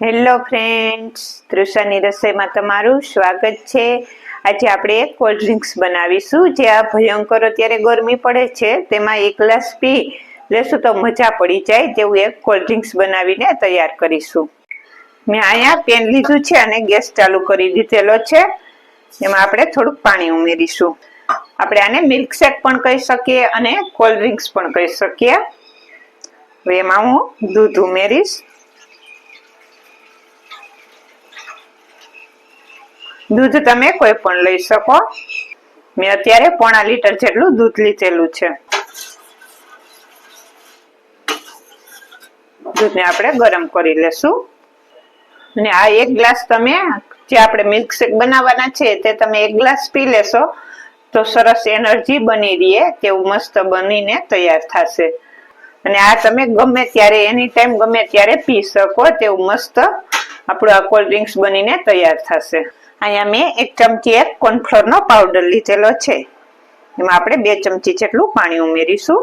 Hello friends તૃષાની રસોઈમાં તમારું સ્વાગત છે. આજે આપણે કોલ્ડ ડ્રિંક્સ બનાવીશું, જે આ ભયંકર અત્યારે ગરમી પડે છે. તેમાં એક ગ્લાસ પી લેશું તો મજા પડી જાય તેવું એક કોલ્ડ ડ્રિંક્સ બનાવીને તૈયાર કરીશું. મેં અહીંયા પેન લીધું છે અને ગેસ ચાલુ કરી દીધેલો છે. એમાં આપણે થોડુંક પાણી ઉમેરીશું. આપણે આને મિલ્કશેક પણ કહી શકીએ અને કોલ્ડ ડ્રિંક્સ પણ કહી શકીએ. એમાં હું દૂધ ઉમેરીશ. દૂધ તમે કોઈ પણ લઈ શકો. મેં અત્યારે પોણા લીટર જેટલું દૂધ લીધેલું છે. દૂધને આપણે ગરમ કરી લેશું. અને આ એક ગ્લાસ તમે જે આપણે મિલ્કશેક બનાવવાના છે તે તમે એક ગ્લાસ પી લેશો, તો સરસ એનર્જી બની રહે તેવું મસ્ત બનીને તૈયાર થશે. અને આ તમે ગમે ત્યારે એની ટાઈમ ગમે ત્યારે પી શકો, તેવું મસ્ત આપણું આ કોલ્ડ ડ્રિંક્સ બનીને તૈયાર થશે. અહીંયા મેં એક ચમચી એક કોર્નફ્લોરનો પાવડર લીધેલો છે. એમાં આપણે બે ચમચી જેટલું પાણી ઉમેરીશું.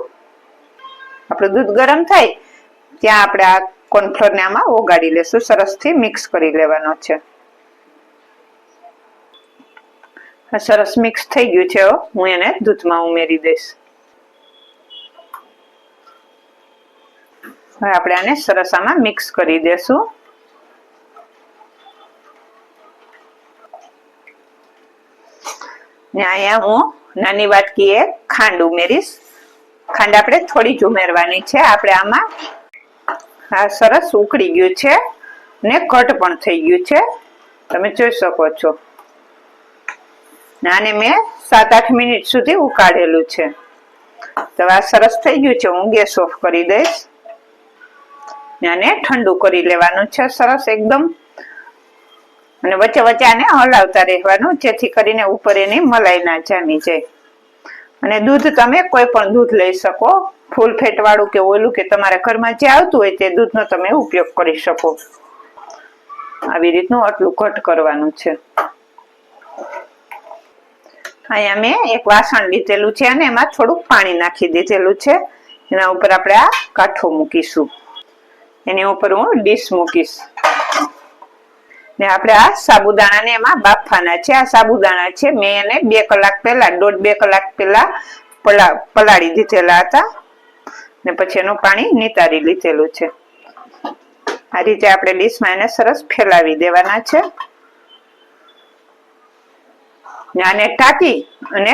આપણું દૂધ ગરમ થાય, ત્યાં આપણે આ કોર્નફ્લોરને આમાં ઓગાળી લેશું. સરસથી મિક્સ કરી લેવાનો છે. સરસ મિક્સ થઈ ગયું છે હું. એને દૂધમાં ઉમેરી દઈશ. હવે આપણે આને સરસ આમાં મિક્સ કરી દેશું. ને અહીંયા હું નાની વાટકીએ ખાંડ ઉમેરીશ. ખાંડ આપણે થોડી જ ઉમેરવાની છે. આપણે આમાં આ સરસ ઉકળી ગયું છે ને ઘટ પણ થઈ ગયું છે. તમે જોઈ શકો છો. આને મેં સાત આઠ મિનિટ સુધી ઉકાળેલું છે. તો આ સરસ થઈ ગયું છે. હું ગેસ ઓફ કરી દઈશ. આને ઠંડુ કરી લેવાનું છે. સરસ એકદમ અને વચ્ચે વચ્ચે આને હલાવતા રહેવાનું, જેથી કરીને ઉપર એની મલાઈ ના જામી જાય. અને દૂધ તમે કોઈ પણ દૂધ લઈ શકો, ફૂલ ફેટ વાળું કે ઓલું કે તમારા ઘરમાં જે આવતું હોય તે દૂધનો તમે ઉપયોગ કરી શકો. આવી રીતનું આટલું ઘટ કરવાનું છે. અહીંયા મેં એક વાસણ લીધેલું છે અને એમાં થોડુંક પાણી નાખી દીધેલું છે. એના ઉપર આપણે આ કાઠો મૂકીશું. એની ઉપર હું ડીશ મૂકીશ. ને આપણે આ સાબુદાણાને એમાં બાફવાના છે. આ સાબુદાણા છે, મેં એને બે કલાક પહેલા, દોઢ બે કલાક પહેલા પલા, પલાળી દીધેલા હતા. ને પછી એનું પાણી નિતારી લીધેલું છે. આ રીતે આપણે ડીશમાં એને સરસ ફેલાવી દેવાના છે. આને ટાંકી અને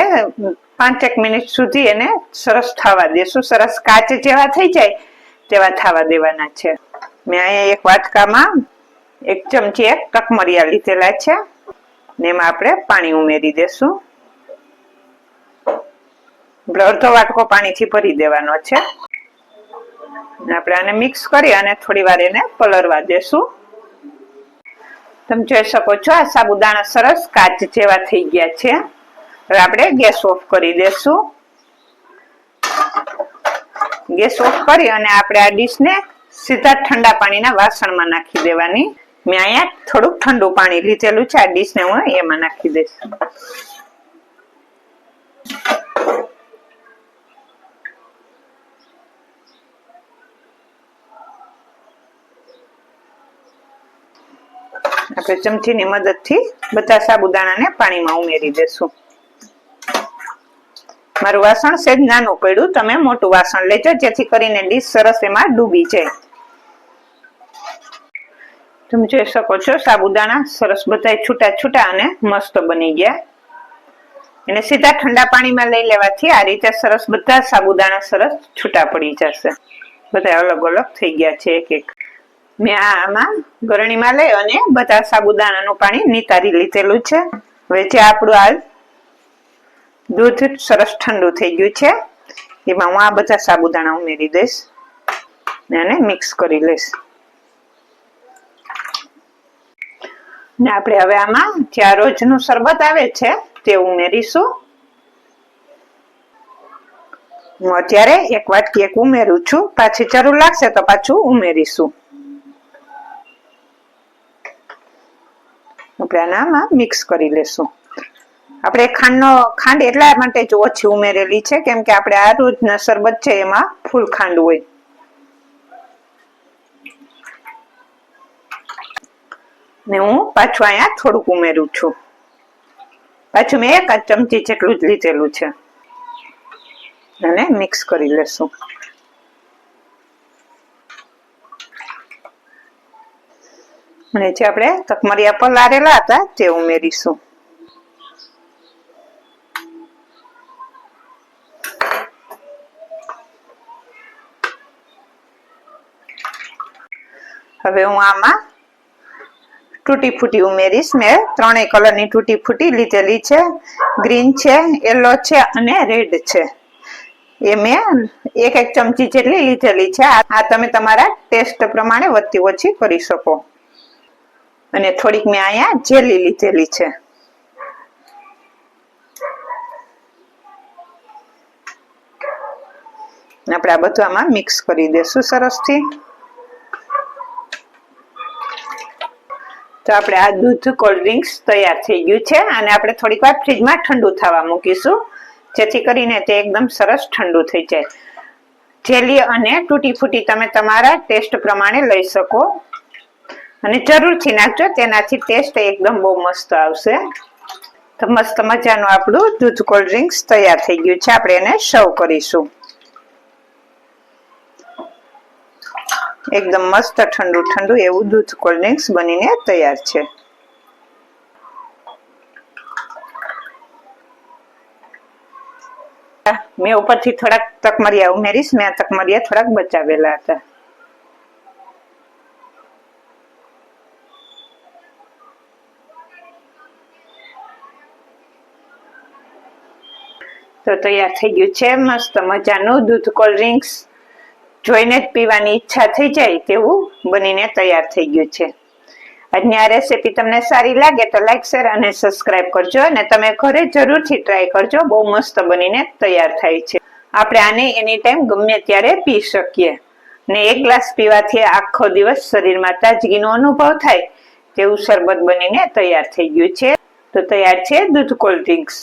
પાંચેક મિનિટ સુધી એને સરસ થવા દેશું. સરસ કાચ જેવા થઈ જાય તેવા થવા દેવાના છે. મેં અહીંયા એક વાટકામાં એક ચમચી એક કકમરિયા લીધેલા છે. ને એમાં આપણે પાણી ઉમેરી દેશું. અડધો વાટકો પાણીથી ભરી દેવાનો છે. આપણે આને મિક્સ કરી અને થોડી વાર એને પલળવા દેશું. તમે જોઈ શકો છો, આ સાબુદાણા સરસ કાચ જેવા થઈ ગયા છે. હવે આપણે ગેસ ઓફ કરી દેશું. ગેસ ઓફ કરી અને આપણે આ ડીશને સીધા ઠંડા પાણીના વાસણમાં નાખી દેવાની. મેં અહીંયા થોડુંક ઠંડુ પાણી લીધેલું છે, આ ડીશને હું એમાં નાખી દઈશ. આપણે ચમચીની મદદથી બધા સાબુદાણાને પાણીમાં ઉમેરી દેશું. મારું વાસણ સેજ નાનું પડ્યું, તમે મોટું વાસણ લેજો, જેથી કરીને ડીશ સરસ એમાં ડૂબી જાય. તમે જોઈ શકો છો, સાબુદાણા સરસ બધા છૂટા છૂટા અને મસ્ત બની ગયા. એને સીધા ઠંડા પાણીમાં લઈ લેવાથી આ રીતે સરસ બધા સાબુદાણા સરસ છૂટા પડી જશે. બધા અલગ અલગ થઈ ગયા છે એક એક. મેં આમાં ગરણીમાં લઈ અને બધા સાબુદાણાનું પાણી નિતારી લીધેલું છે. હવે જે આપણું આ દૂધ સરસ ઠંડુ થઈ ગયું છે, એમાં હું આ બધા સાબુદાણા ઉમેરી દઈશ. અને મિક્સ કરી લઈશ. ને આપણે હવે આમાં જે રોજનું શરબત આવે છે, તે ઉમેરીશું. હું અત્યારે એક વાટકી એક ઉમેરું છું, પાછી જરૂર લાગશે તો પાછું ઉમેરીશું. આપણે આનામાં મિક્સ કરી લેશું. આપણે ખાંડનો, ખાંડ એટલા માટે જ ઓછી ઉમેરેલી છે, કેમ કે આપણે આ રોજના શરબત છે એમાં ફૂલ ખાંડ હોય. ને હું પાછું અહીંયા થોડુંક ઉમેરું છું. પાછું મેં એક ચમચી જેટલું જ લીધેલું છે. અને મિક્સ કરી લેશું. અને જે આપણે તકમરિયા પલાળેલા હતા તે ઉમેરીશું. હવે હું આમાં તૂટી ફૂટી ઉમેરીશ. મેં ત્રણેય કલરની તૂટી ફૂટી લીધેલી છે. ગ્રીન છે, યલો છે અને રેડ છે. એ મેં એક એક ચમચી જેટલી લીધેલી છે. આ તમે તમારા ટેસ્ટ પ્રમાણે વધતી ઓછી કરી શકો. અને થોડીક મેં અહીંયા જેલી લીધેલી છે. આપણે આ બધું આમાં મિક્સ કરી દેશું સરસથી. તો આપણે આ દૂધ કોલ્ડ ડ્રિંક્સ તૈયાર થઈ ગયું છે અને આપણે થોડીક વાર ફ્રીજમાં ઠંડુ થવા મૂકીશું. જેથી કરીને તે એકદમ સરસ ઠંડુ થઈ જાય. જેલી અને તૂટી ફૂટી તમે તમારા ટેસ્ટ પ્રમાણે લઈ શકો. અને જરૂરથી નાખજો, તેનાથી ટેસ્ટ એકદમ બહુ મસ્ત આવશે. તો મસ્ત મજાનું આપણું દૂધ કોલ્ડ ડ્રિંક્સ તૈયાર થઈ ગયું છે. આપણે એને સર્વ કરીશું. એકદમ મસ્ત ઠંડુ ઠંડુ એવું દૂધ કોલ્ડ ડ્રિંક્સ બનીને તૈયાર છે. મેં ઉપરથી થોડાક તકમરિયા ઉમેરીશ, મેં આ તકમરિયા થોડાક બચાવેલા હતા. તો તૈયાર થઈ ગયું છે, મસ્ત મજાનું દૂધ કોલ્ડ ડ્રિંક્સ જોઈને જ પીવાની ઈચ્છા થઈ જાય તેવું બનીને તૈયાર થઈ ગયું છે. આજની આ રેસીપી તમને સારી લાગે તો લાઈક શેર અને સબસ્ક્રાઇબ કરજો અને તમે ઘરે જરૂરથી ટ્રાય કરજો, બહુ મસ્ત બનીને તૈયાર થાય છે. આપણે આને એની ટાઈમ ગમે ત્યારે પી શકીએ. ને એક ગ્લાસ પીવાથી આખો દિવસ શરીરમાં તાજગીનો અનુભવ થાય તેવું શરબત બનીને તૈયાર થઈ ગયું છે. તો તૈયાર છે દૂધ કોલ્ડ ડ્રિંક્સ